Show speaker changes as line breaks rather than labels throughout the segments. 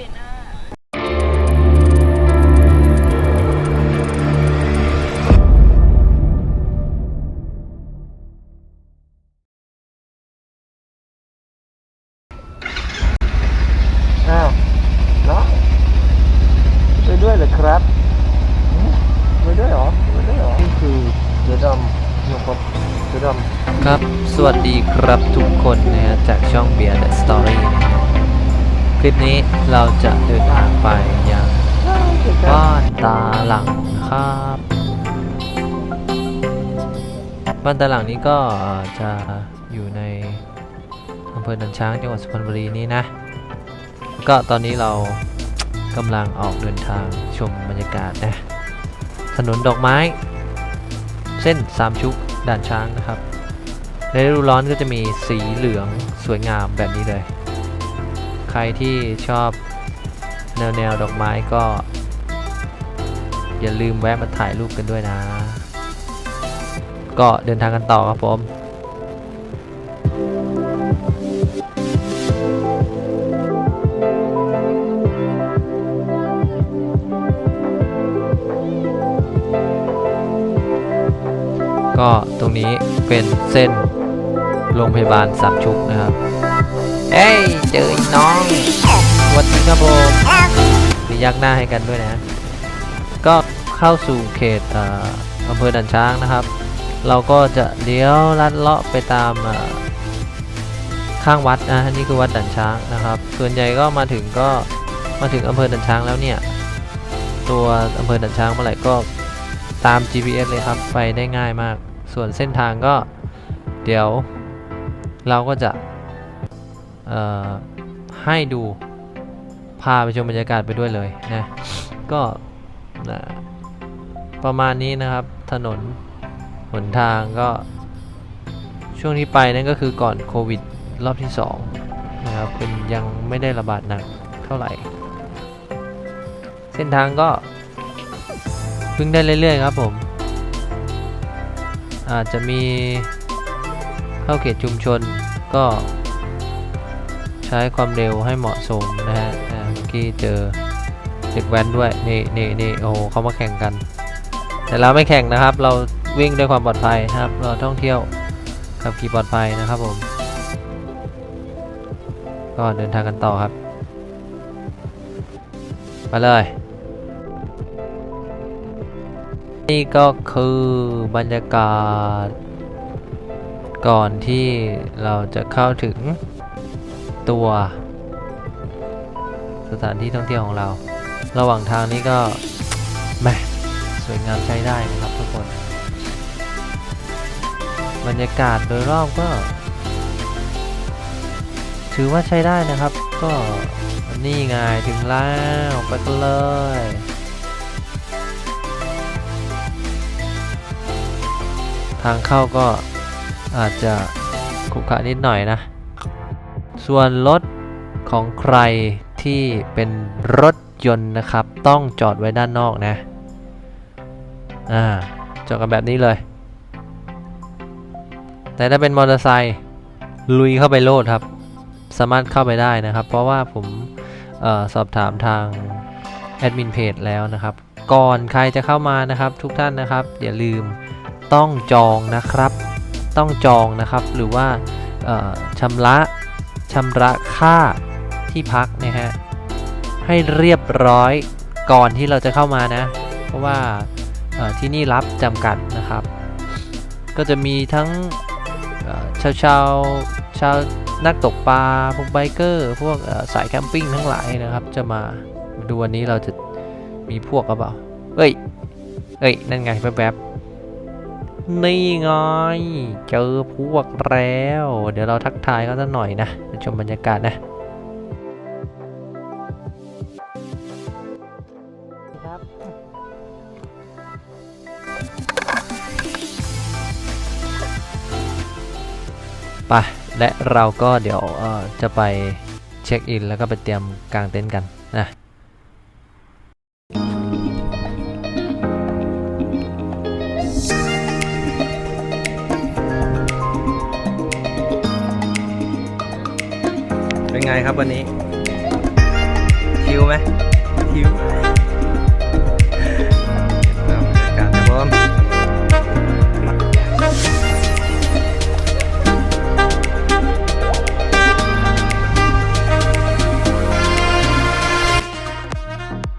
บียร์พายไม่เป็นอะ
อ้าวเนาะไปด้วยเหรอครับหืมไปด้วยเหรอไปด้วยเหรอนี่คือเสือดำนะครับเสือดำ
ครับ สวัสดีครับทุกคนนะฮะจากช่องเบียร์ The Story นะฮะ คลิปนี้เราจะเดินทางไปยังบ้านตาหลังครับบ้านตาหลังนี้ก็จะอยู่ในอำเภอนันช้างจังหวัดสุพรรณบุรีนี้นะ ก็ตอนนี้เรากำลังออกเดินทางชมบรรยากาศนะถนนดอกไม้ เส้นสามชุกด่านช้างนะครับ ในฤดูร้อนก็จะมีสีเหลืองสวยงามแบบนี้เลย ใครที่ชอบแนวแนวดอกไม้ก็ อย่าลืมแวะมาถ่ายรูปกันด้วยนะ ก็เดินทางกันต่อครับผมก็ตรงนี้เป็นเส้นโรงพยาบาลสามชุกนะครับ เอ้ยเจออีน้องสวัสดีครับผมมียักหน้าให้กันด้วยนะ ก็เข้าสู่เขตอำเภอด่านช้างนะครับ เราก็จะเลี้ยวลัดเลาะไปตามข้างวัดนะนี่คือวัดด่านช้างนะครับ ส่วนใหญ่ก็มาถึงก็มาถึงอำเภอด่านช้างแล้วเนี่ย ตัวอำเภอด่านช้างเมื่อไหร่ก็ตาม GPS เลยครับ ไปได้ง่ายมาก ส่วนเส้นทางก็เดี๋ยวเราก็จะ ให้ดูพาไปชมบรรยากาศไปด้วยเลยนะก็นะประมาณนี้นะครับถนนหนทางก็ช่วงที่ไปนั่นก็คือก่อนโควิดรอบที่2นะครับเป็นยังไม่ได้ระบาดหนักเท่าไหร่ เส้นทางก็พึ่งได้เรื่อยๆครับผมอาจจะมีเข้าเขตชุมชนก็ ใช้ความเร็วให้เหมาะสมนะฮะเมื่อกี้เจอเด็กแว้นด้วยนี่นี่นี่โอ้โหเขามาแข่งกัน แต่เราไม่แข่งนะครับ เราวิ่งด้วยความปลอดภัยนะครับ เราท่องเที่ยวขับขี่ปลอดภัยนะครับผม ก็เดินทางกันต่อครับไปเลย นี่ก็คือบรรยากาศ ก่อนที่เราจะเข้าถึง ตัว สถานที่ท่องเที่ยวของเรา ระหว่างทางนี้ก็แมสวยงามใช้ได้นะครับทุกคน บรรยากาศโดยรอบก็ ถือว่าใช้ได้นะครับ ก็นี่ไงถึงแล้วไปกันเลยทางเข้าก็อาจจะขรุขระนิดหน่อยนะ ส่วนรถของใครที่เป็นรถยนต์นะครับ ต้องจอดไว้ด้านนอกนะอ่าจอดกันแบบนี้เลย แต่ถ้าเป็นมอเตอร์ไซค์ลุยเข้าไปโลดครับ สามารถเข้าไปได้นะครับ เพราะว่าผมออสอบถามทางแอดมินเพจแล้วนะครับ ก่อนใครจะเข้ามานะครับทุกท่านนะครับ อย่าลืมต้องจองนะครับ ต้องจองนะครับหรือว่าชำระ ชำระค่าที่พักนะฮะให้เรียบร้อยก่อนที่เราจะเข้ามานะ เพราะว่าที่นี่รับจำกัดนะครับ ก็จะมีทั้งชาวชาวชาวนักตกปลาพวกไบเกอร์พวกสายแคมปิ้งทั้งหลายนะครับ จะมาดูวันนี้เราจะมีพวกหรือเปล่าเอ้ยเอ้ยนั่นไงแป๊บๆ นี่ไงเจอพวกแล้ว เดี๋ยวเราทักทายเขาสักหน่อยนะไปชมบรรยากาศนะ
ครับ
ไปและเราก็เดี๋ยวเอ่อจะไปเช็คอิน แล้วก็ไปเตรียมกางเต็นท์กันนะ เป็นไงครับวันนี้
หิวไหมหิวเริ่มบรรยกาศครับผม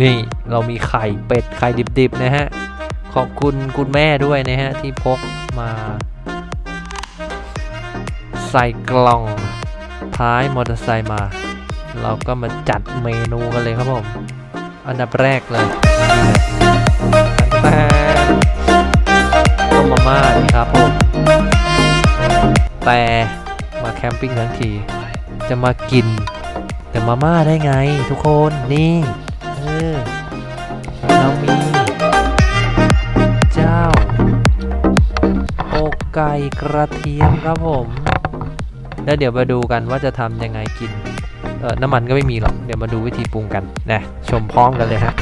นี่เรามีไข่เป็ดไข่ดิบๆนะฮะ ขอบคุณคุณแม่ด้วยนะฮะ ที่พกมา ใส่กล่อง ท้ายมอเตอร์ไซค์มา เราก็มาจัดเมนูกันเลยครับผม อันดับแรกเลยแต่ต้มมาม่านี่ครับผม แต่มาแคมปิ้งทั้งที จะมากิน แต่มาม่าได้ไงทุกคนนี่เออเรามี เจ้าอกไก่กระเทียมครับผม แล้วเดี๋ยวมาดูกันว่าจะทำยังไงกินเออน้ำมันก็ไม่มีหรอก เดี๋ยวมาดูวิธีปรุงกันนะชมพร้อมกั
นเลยฮะ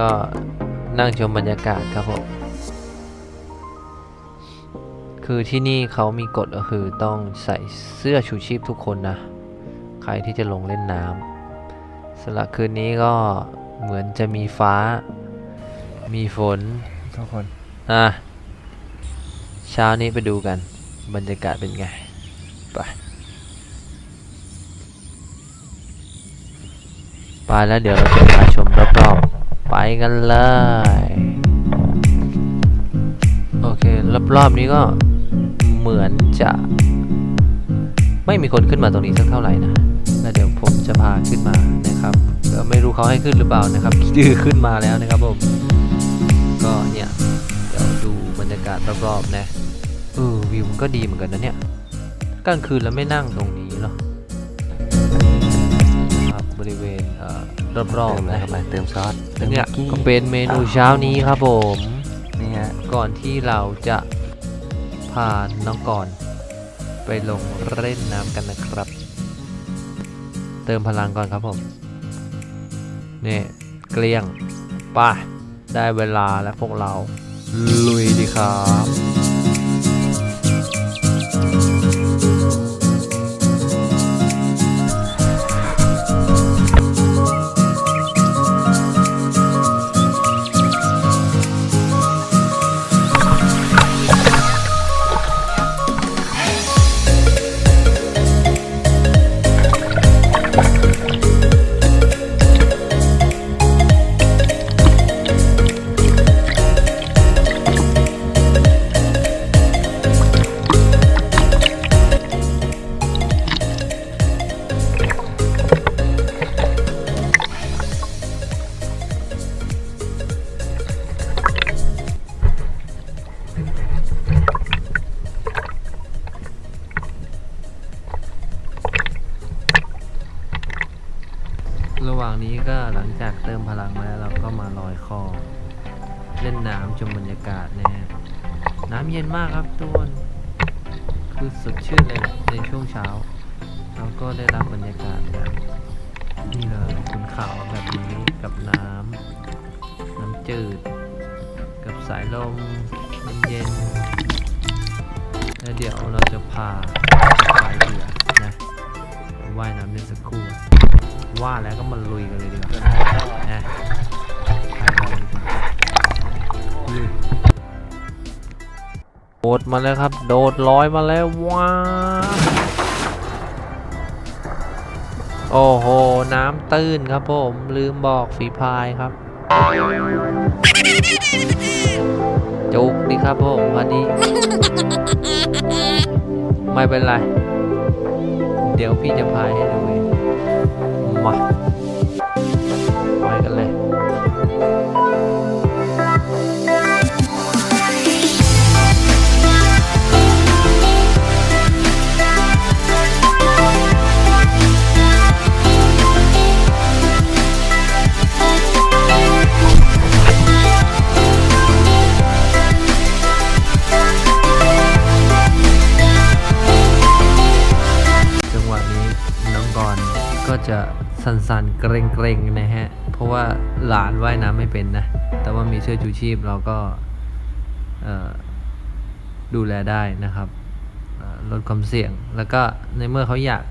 ก็นั่
งชมบรรยากาศครับผมคือที่นี่เขามีกฎก็คือต้องใส่เสื้อชูชีพทุกคนนะ ใครที่จะลงเล่นน้ำสำหรับคืนนี้ก็เหมือนจะมีฟ้า มีฝน
ทุกคน
อะเช้านี้ไปดูกัน บรรยากาศเป็นไง ไป ไปแล้วเดี๋ยวเราจะพาชมรอบๆ ไปกันเลย โอเค รอบๆนี้ก็เหมือนจะ ไม่มีคนขึ้นมาตรงนี้สักเท่าไหร่นะแล้วเดี๋ยวผมจะพาขึ้นมานะครับก็ไม่รู้เขาให้ขึ้นหรือเปล่านะครับดื้อขึ้นมาแล้วนะครับผม ก็เนี่ย เดี๋ยวดูบรรยากาศรอบๆนะเออวิวมันก็ดีเหมือนกันนะเนี่ยกลางคืนแล้วไม่นั่งตรงนี้เหรอครับบริเวณเอ่อรอบๆนะ
เข้าไปเติมซอส
แล้วเนี่ยก็เป็นเมนูเช้านี้ครับผม
นี่ฮะ
ก่อนที่เราจะพาน้องก่อน ไปลงเล่นน้ำกันนะครับ เติมพลังก่อนครับผมนี่เกลี้ยงไป่ะได้เวลาแล้วพวกเราลุยดีครับ ว่างนี้ก็หลังจากเติมพลังมาแล้วเราก็มาลอยคอ เล่นน้ำชมบรรยากาศนะฮะน้ำเย็นมากครับทุกคนคือสดชื่นเลยในช่วงเช้า เราก็ได้รับบรรยากาศแบบนี่เลยขุนเขาแบบนี้กับน้ำน้ำจืด กับสายลมเย็นๆแล้วเดี๋ยวเราจะพาไปเรือนะว่ายน้ำเล่นสักครู่ ว่าแล้วก็มาลุยกันเลยดีกว่านะไปกันเลยดีกว่าลุยโดดมาแล้วครับ โดดลอยมาแล้วว้าโอ้โห น้ำตื้นครับผม ลืมบอกฝีพายครับ จุกดีครับผมพอดีไม่เป็นไร เดี๋ยวพี่จะพายให้ดูเอง สั่นๆเกรงๆนะฮะ เพราะว่าหลานว่ายน้ำไม่เป็นนะ แต่ว่ามีเสื้อชูชีพเราก็ดูแลได้นะครับลดความเสี่ยง แล้วก็ในเมื่อเขาอยาก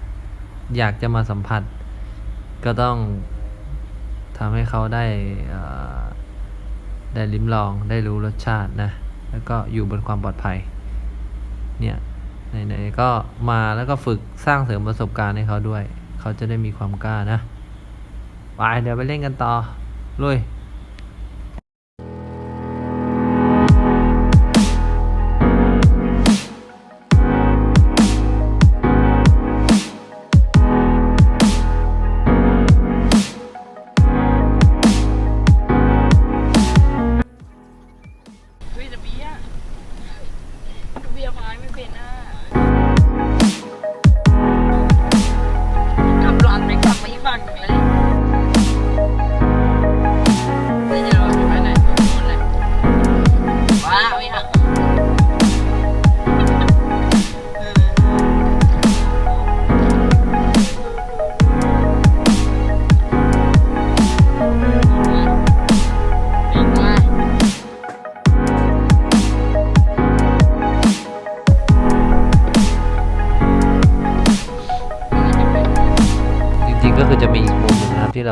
อยากจะมาสัมผัส ก็ต้องทำให้เขาได้ได้ลิ้มลองได้รู้รสชาตินะ แล้วก็อยู่บนความปลอดภัย เนี่ยไหนๆก็มาแล้วก็ฝึกสร้างเสริมประสบการณ์ให้เขาด้วย เขาจะได้มีความกล้านะ ไปเดี๋ยวไปเล่นกันต่อลุย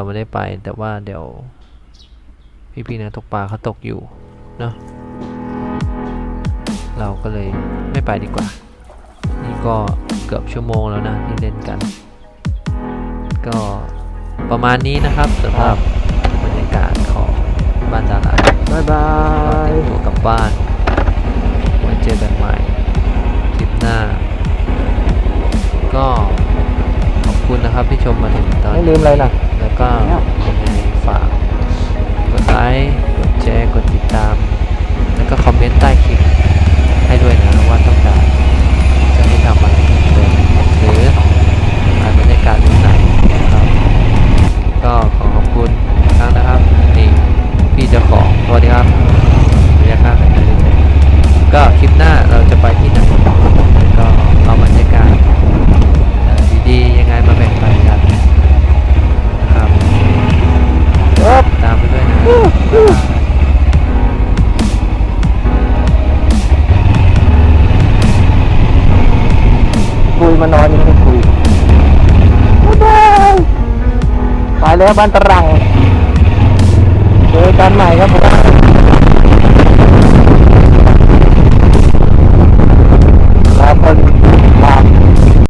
เราไม่ได้
ไป แต่ว่าเดี๋ยว พี่ๆนักตกปลาเขาตกอยู่เนาะเราก็เลยไม่ไปดีกว่า นี่ก็เกือบชั่วโมงแล้วนะที่เล่นกัน ก็ประมาณนี้นะครับสำหรับบรรยากาศของบ้านดารา
บ๊ายบา
ก็
ย
เตรียมตัวกลับบ้านไว้เจอกันใหม่คลิปหน้า ก็ขอบคุณนะครับที่ชมมาถึงตอน
ไม่
นี้
ลืมอะไรล่ะ
แล้ว ก็ฝาก แล้วบ้านตรังเจอกันใหม่ครับ
ผม